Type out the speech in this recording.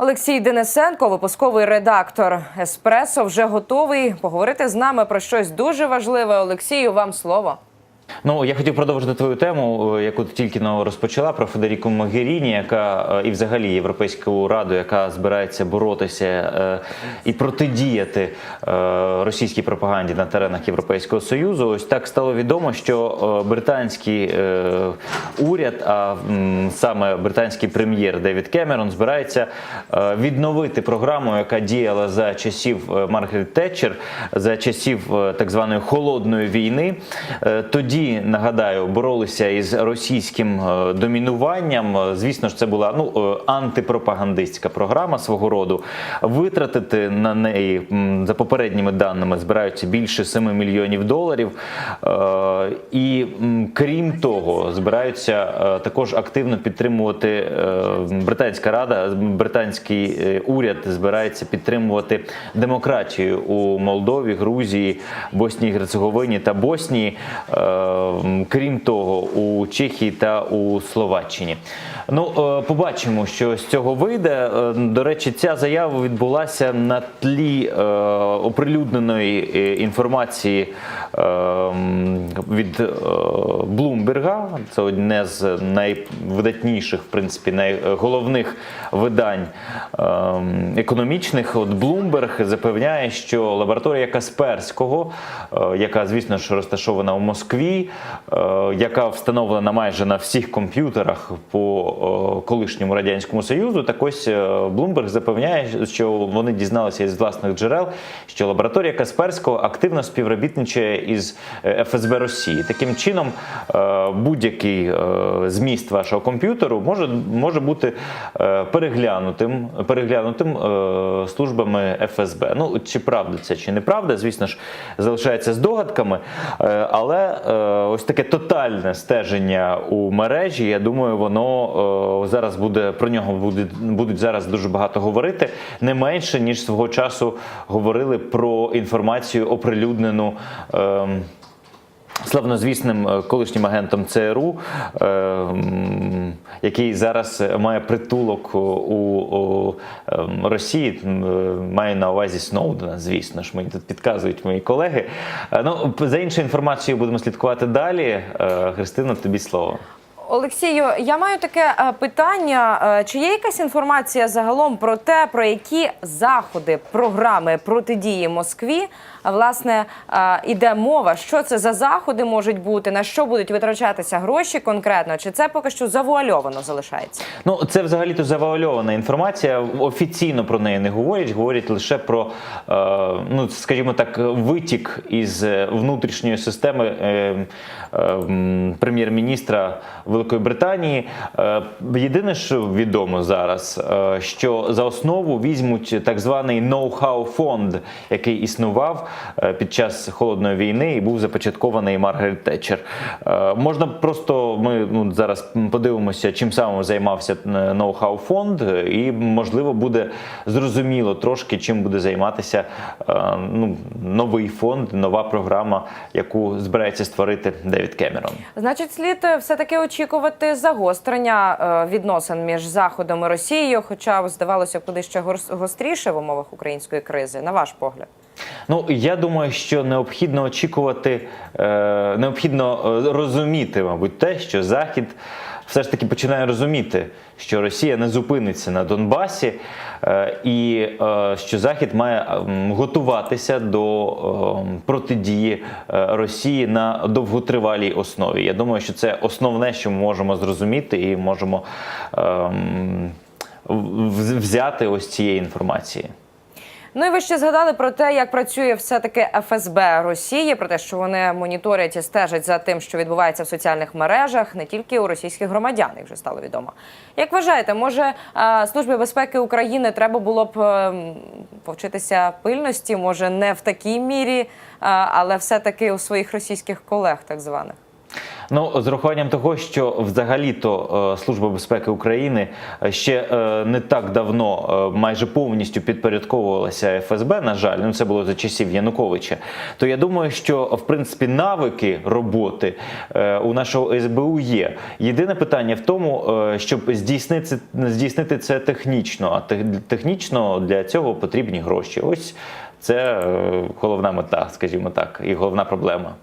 Олексій Денисенко, випусковий редактор Еспресо, вже готовий поговорити з нами про щось дуже важливе. Олексію, вам слово. Ну, я хотів продовжити твою тему, е, яку ти тільки но розпочала про Федеріку Могеріні, яка е, і взагалі Європейську раду, яка збирається боротися е, і протидіяти російській пропаганді на теренах Європейського союзу. Ось так стало відомо, що британський уряд, а саме британський прем'єр Девід Кемерон, збирається відновити програму, яка діяла за часів Маргарет Тетчер, за часів так званої холодної війни. Е, Нагадаю, боролися із російським е, домінуванням. Е, Звісно ж, це була ну е, антипропагандистська програма свого роду. Витратити на неї за попередніми даними збираються більше 7 мільйонів доларів. І крім того, збираються також активно підтримувати британська рада, британський уряд збирається підтримувати демократію у Молдові, Грузії, Боснії, Герцеговині та Боснії. Крім того, у Чехії та у Словаччині. Ну, е, побачимо, що з цього вийде. Е, До речі, ця заява відбулася на тлі е, оприлюдненої інформації від Блумберга. Це одне з найвидатніших, в принципі, найголовних видань економічних. От Блумберг запевняє, що лабораторія Касперського, яка, звісно ж, розташована у Москві, яка встановлена майже на всіх комп'ютерах по е, колишньому радянському союзу. Так ось е, Блумберг запевняє, що вони дізналися із власних джерел, що лабораторія Касперського активно співробітничає із е, ФСБ Росії. Таким чином, е, будь-який е, зміст вашого комп'ютеру може, може бути е, переглянутим, переглянутим е, службами ФСБ. Ну чи правда це, чи неправда, звісно ж, залишається здогадками, Е, але е, ось таке тотальне стеження у мережі. Я думаю, воно е, зараз буде про нього буде, будуть зараз дуже багато говорити, не менше ніж свого часу говорили про інформацію оприлюднену. Славнозвісним е, колишнім агентом ЦРУ, е, який зараз має притулок у, ем, Росії, е, має на увазі Сноудена, звісно ж, мені тут підказують мої колеги. Е, Ну, за іншою інформацією будемо слідкувати далі. Е, Христина, тобі слово. Олексію, я маю таке е, питання: Е, чи є якась інформація загалом про те, про які заходи, програми протидії Москві власне е, іде мова? Що це за заходи можуть бути? На що будуть витрачатися гроші конкретно? Чи це поки що завуальовано залишається? Ну, це взагалі-то завуальована інформація. Офіційно про неї не говорять, говорять лише про, ну скажімо так, витік із внутрішньої системи прем'єр-міністра Великої Британії. Е, єдине, що відомо зараз, е, що за основу візьмуть так званий ноу-хау фонд, який існував е, під час холодної війни і був започаткований Маргарет Тетчер. Можна просто ми ну, зараз подивимося, чим саме займався ноу-хау фонд, і можливо буде зрозуміло трошки, чим буде займатися ну, новий фонд, нова програма, яку збирається створити Девід Кемерон. Значить, слід е, все-таки очікувати загострення е, відносин між Заходом і Росією, хоча здавалося куди ще гостріше в умовах української кризи, на ваш погляд. Ну я думаю, що необхідно очікувати, е, необхідно е, розуміти, мабуть, те, що Захід все ж таки починає розуміти, що Росія не зупиниться на Донбасі, е, і е, що Захід має ем, готуватися до протидії е, Росії на довготривалій основі. Я думаю, що це основне, що ми можемо зрозуміти, і можемо ем, взяти ось цієї інформації. Ну і ви ще згадали про те, як працює все-таки ФСБ Росії, про те, що вони моніторять і стежать за тим, що відбувається в соціальних мережах, не тільки у російських громадян, як вже стало відомо. Як вважаєте, може е, Службі безпеки України треба було б е, повчитися пильності, може не в такій мірі, е, але все-таки у своїх російських колег, так званих? Ну, з урахуванням того, що взагалі-то е, Служба безпеки України е, ще е, не так давно майже повністю підпорядковувалася ФСБ, на жаль, ну це було за часів Януковича. То я думаю, що в принципі навики роботи у нашого СБУ є. Єдине питання в тому, щоб здійснити, здійснити це технічно. А технічно для цього потрібні гроші. Ось це головна мета, скажімо так, і головна проблема.